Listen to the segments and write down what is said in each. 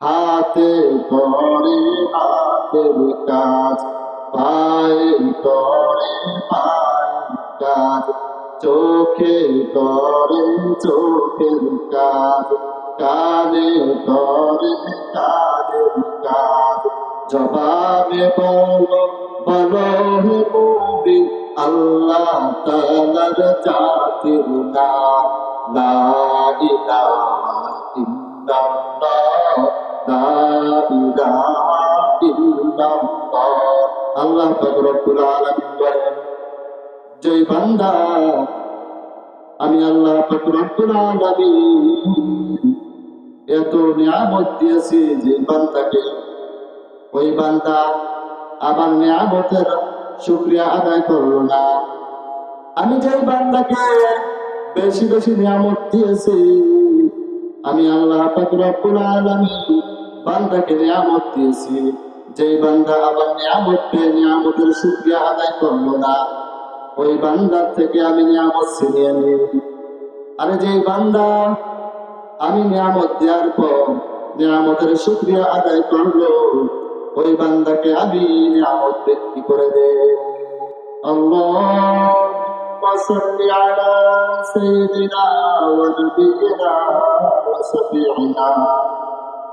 হাতে করে হাতের কাজ, পায়ে করে পায়ের কাজ, চোখে করে চোখের কাজ, কানে করে কানের কাজ। জবাবে বলো বলো মুমিন, আল্লাহ তাআলার জাতির নাম। লা ইলাহা ইল্লাল্লাহ। আল্লাহ জয় বান্দা, আমি আল্লাহ রব্বুল এত নিয়ামত দিয়েছি যে বান্দাকে, ওই বান্দা আমার নিয়ামতের শুক্রিয়া আদায় করল না। আমি যে বান্দাকে বেশি বেশি নিয়ামত দিয়েছি, আমি আল্লাহ রব্বুল আলামিন বান্দাকে নিয়ামত দিয়েছি। যেই বান্দা আবার নিয়ামত পেয়ে নিয়ামতের শুক্রিয়া আদায় করল না, ওই বান্দার থেকে আমি নিয়ামত ছিনিয়ে নিই। আরে যে বান্দা আমি নিয়ামত দেওয়ার পর নিয়ামতের শুক্রিয়া আদায় করল, ওই বান্দাকে আমি নিয়ামত ব্যক্তি করে দে। আল্লাহ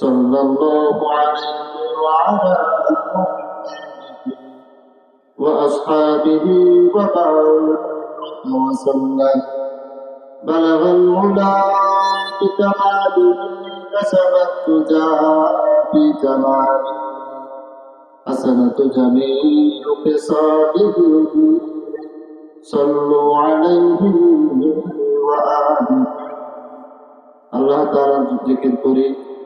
صلى الله عليه وعلى وأصحابه وبارك وسلم بلغ العلا بكماله كسب التجا بجماله حسنة جميع قصاده صلوا عليه وآله الله تعالى ذكر করে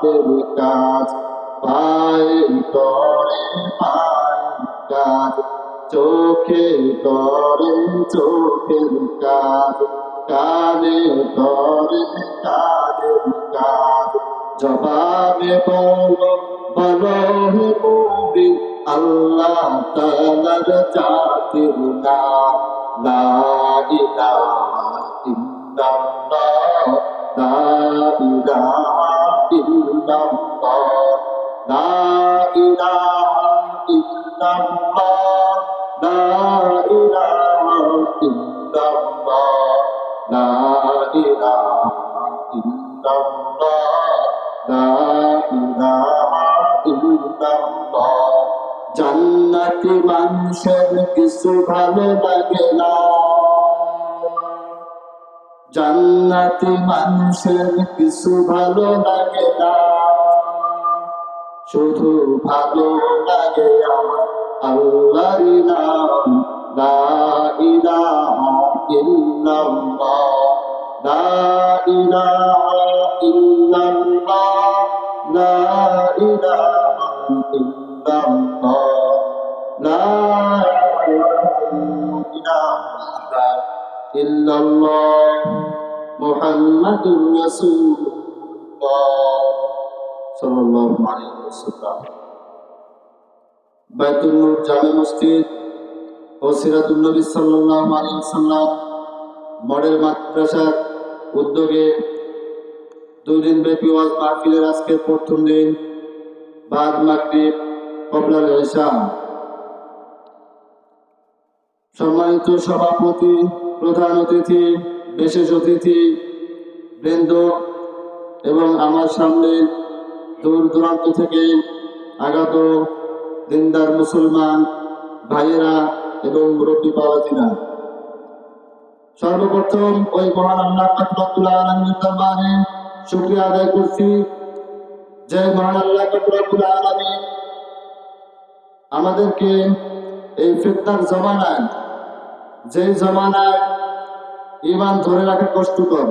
হাতের কাজ, পায়ে করে পায়ের কাজ, চোখে করে চোখের কাজ, কানে করে কানের কাজ। জবাবে বলো বলো মুমিন, আল্লাহ তাআলার জাতির নাম, লা ইলাহা ইল্লাল্লাহ। জান্নাতি মানুষের কিছু ভালো লাগে না। জান্নাতি মানুষের কিছু ভালো লাগে না। শুধু ভালো লাগে আমার আল্লাহর নাম। লা ইলাহা ইল্লাল্লাহ। লা ইলাহা ইল্লাল্লাহ। ইল্লাল্লাহ মুহাম্মাদুর রাসূলুল্লাহ সাল্লাল্লাহু আলাইহি ওয়াসাল্লাম। বাইতুল নূর জামে মসজিদ ও সিরাতুল নবী সাল্লাল্লাহু আলাইহি ওয়াসাল্লাম মডেল মাদ্রাসার উদ্যোগে দুই দিন ব্যাপী ওয়াজ মাহফিলের আজকের প্রথম দিন, বাদ মাগরিব কবলাল ঈশা সম্মানিত সভাপতি প্রধান অতিথি, বিশেষ অতিথি, বৃন্দ এবং আমার সামনে দূর দূরান্ত থেকে আগত দিনদার মুসলমান ভাইয়েরা এবং মুরব্বী বাবাজিরা সর্বপ্রথম ওই মহান আল্লাহ দরবারে শুক্রিয়া আদায় করছি। যে মহান আল্লাহ কাকুরাতুল্লাহ আলমী আমাদেরকে এই ফিতনার জমানায় যে জমানায় ইমান ধরে রাখা কষ্টকর,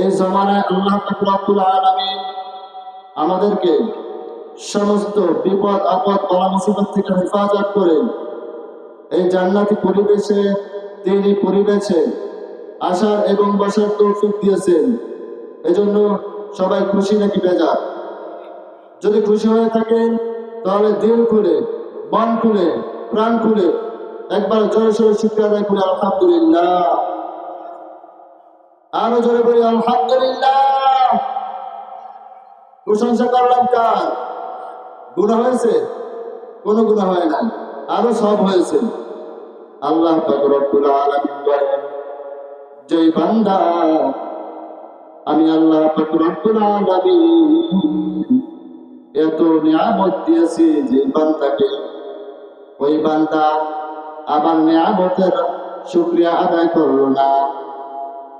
এই জমানায় আল্লাহ কাকুরাতুল্লাহ আলমী আমাদেরকে সমস্ত বিপদ, আপদ বলা মুসিবত থেকে হেফাজত করে এই জান্নাতি পরিবেশে তিনি পরিবেশে আসার এবং বসার তৌফিক দিয়েছেন। এজন্য সবাই খুশি নাকি বেজার? যদি খুশি হয়ে থাকেন, তাহলে দিল খুলে, মন খুলে, প্রাণ খুলে একবার জোরে সোরে শিক্ষা আদায় করে, আলহামদুলিল্লাহ। আরও জোরে বলি, আলহামদুলিল্লাহ। প্রশংসা করলাম কার? গুণা হয়েছে? কোনো গুণা হয় না আরও সব হয়েছে। আল্লাহ রব্বুল আলামিন বলেন বান্দা, আমি আল্লাহ রব্বুল আলামিন এত নিয়ামত দিয়েছি যে বান্দাকে, ওই বান্দা আবার নিয়ামতের শুক্রিয়া আদায় করল না।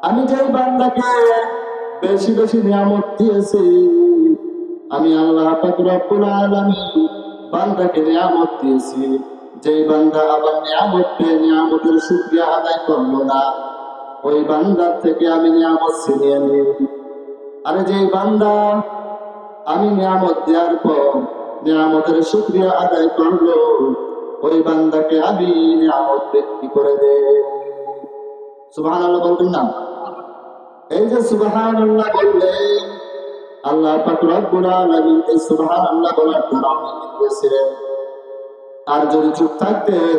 আমি যে বান্দাকে বেশি বেশি নিয়ামত দিয়েছি, আমি আল্লাহ রব্বুল বান্দাকে নিয়ামত দিয়েছি। যে বান্দা আবার নিয়ামত পেয়ে নিয়ামতের শুকরিয়া আদায় করল না, ওই বান্দার থেকে আমি নিয়ামত ছিনিয়ে নিই। আরে যে বান্দা আমি নিয়ামত দেওয়ার পর নিয়ামতের শুক্রিয়া আদায় করল ওই বান্দাকে আমি নিয়ামত ব্যক্তি করে দে সুবহান আল্লাহ বলবেন না? এই যে সুবহান আল্লাহ আল্লাহ এই সুবহান আল্লাহ বলার দিয়েছিলেন? আর যদি চুপ থাকতেন,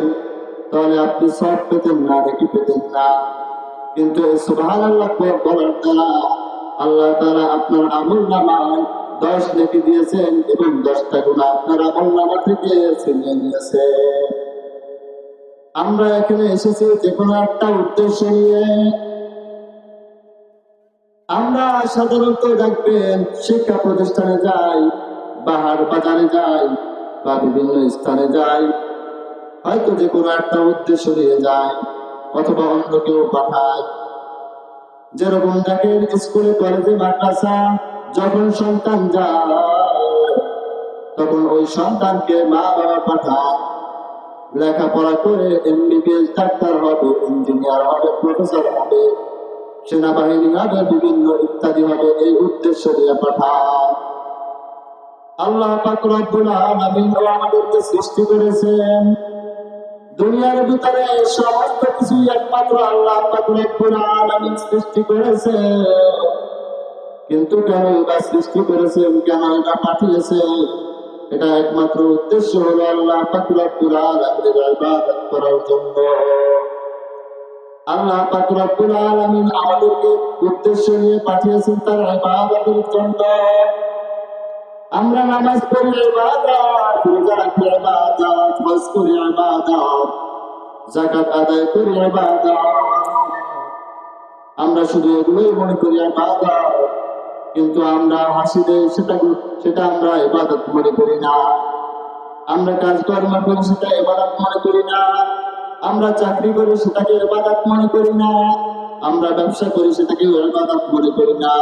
তাহলে আপনি সব পেতেন না, দেখি পেতেন না। কিন্তু এই সুবহান আল্লাহ বলার দ্বারা আল্লাহ তারা আপনার আমল নামায় দশ নেকি দিয়েছেন এবং দশটা গুণা আপনার আমল নামা থেকে ছিনিয়ে নিয়েছে আমরা এখানে এসেছি যে কোনো একটা উদ্দেশ্য নিয়ে। আমরা সাধারণত দেখবেন শিক্ষা প্রতিষ্ঠানে যাই, বাহার বাজারে যাই বা বিভিন্ন স্থানে যাই, হয়তো যে কোনো একটা উদ্দেশ্য নিয়ে যায় অথবা অন্য কেউ পাঠায়। যেরকম দেখেন স্কুলে, কলেজে, মাদ্রাসা যখন সন্তান যায়, তখন ওই সন্তানকে মা বাবা পাঠায়। লেখাপড়া করে এমবিবিএস ডাক্তার হবে ইঞ্জিনিয়ার হবে প্রফেসর হবে, সেনাবাহিনী হবে বিভিন্ন ইত্যাদি হবে, এই উদ্দেশ্য দিয়ে পাঠায়। আল্লাহ আমাদেরকে সৃষ্টি করেছেন। দুনিয়ার ভিতরে সমস্ত কিছু একমাত্র আল্লাহ সৃষ্টি করেছে কিন্তু কেন এটা সৃষ্টি করেছেন এটা পাঠিয়েছে? এটা একমাত্র উদ্দেশ্য হলো আল্লাহ পাক রব্বুল আলামিনের ইবাদত করার জন্য। আল্লাহ পাক রব্বুল আলামিন আমাদেরকে উদ্দেশ্য নিয়ে পাঠিয়েছেন তার ইবাদতের জন্য। আমরা নামাজ পড়ি ইবাদত, রোজা রাখি ইবাদত, হজ করি ইবাদত, যাকাত আদায় করি ইবাদত। আমরা শুধু এগুলোই মনে করি ইবাদত। কিন্তু আমরা হাসি দেই সেটা সেটা আমরা ইবাদত মনে করি না। আমরা কাজকর্ম করি, সেটা ইবাদত মনে করি না। আমরা চাকরি করি, সেটাকে ইবাদত মনে করি না। আমরা ব্যবসা করি, সেটাকে ইবাদত মনে করি না।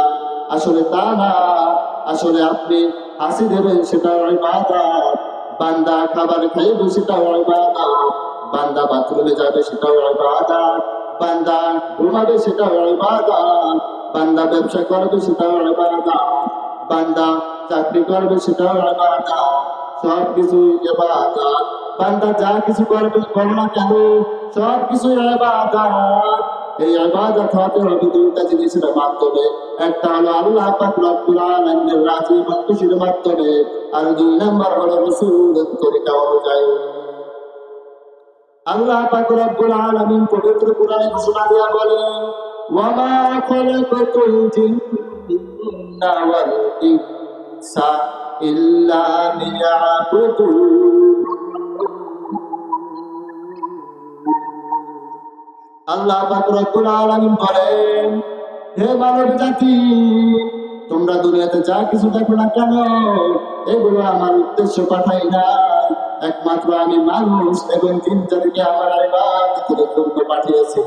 আসলে তা না। আসলে আপনি হাসি দেবেন সেটাও ইবাদত। বান্দা খাবার খাইবে সেটাও ইবাদত। বান্দা বাথরুমে যাবে, সেটাও ইবাদত। বান্দা ঘুমাবে, সেটাও ইবাদত। বান্দা ব্যবসা করবে, সেটাও ইবাদত বান্দা চাকরি করবে, সেটাও ইবাদত সব কিছু ইবাদত বান্দা যা কিছু করবে, করো না কেন? সব কিছু ইবাদত এই ইবাদত হতে হবে দুইটা জিনিসের মাধ্যমে। একটা হলো আল্লাহ পাক রব্বুল আলামিনের রাজি খুশির মাধ্যমে। আর দুই নাম্বার হলো রাসূলের তরিকা অনুযায়ী। আল্লাহ পাক রব্বুল আলামিন পবিত্র কোরআনে ঘোষণা দিয়া বলেন ওয়াল ইনসা ইল্লা লিয়াবুদুন আল্লাহ বলেন, হে মানব জাতি, তোমরা দুনিয়াতে যা কিছু দেখো না কেন, এগুলো আমার উদ্দেশ্য পাঠাই না। একমাত্র আমি মানুষ এবং চিন্তা থেকে আমার আইবাদ জন্য পাঠিয়েছি।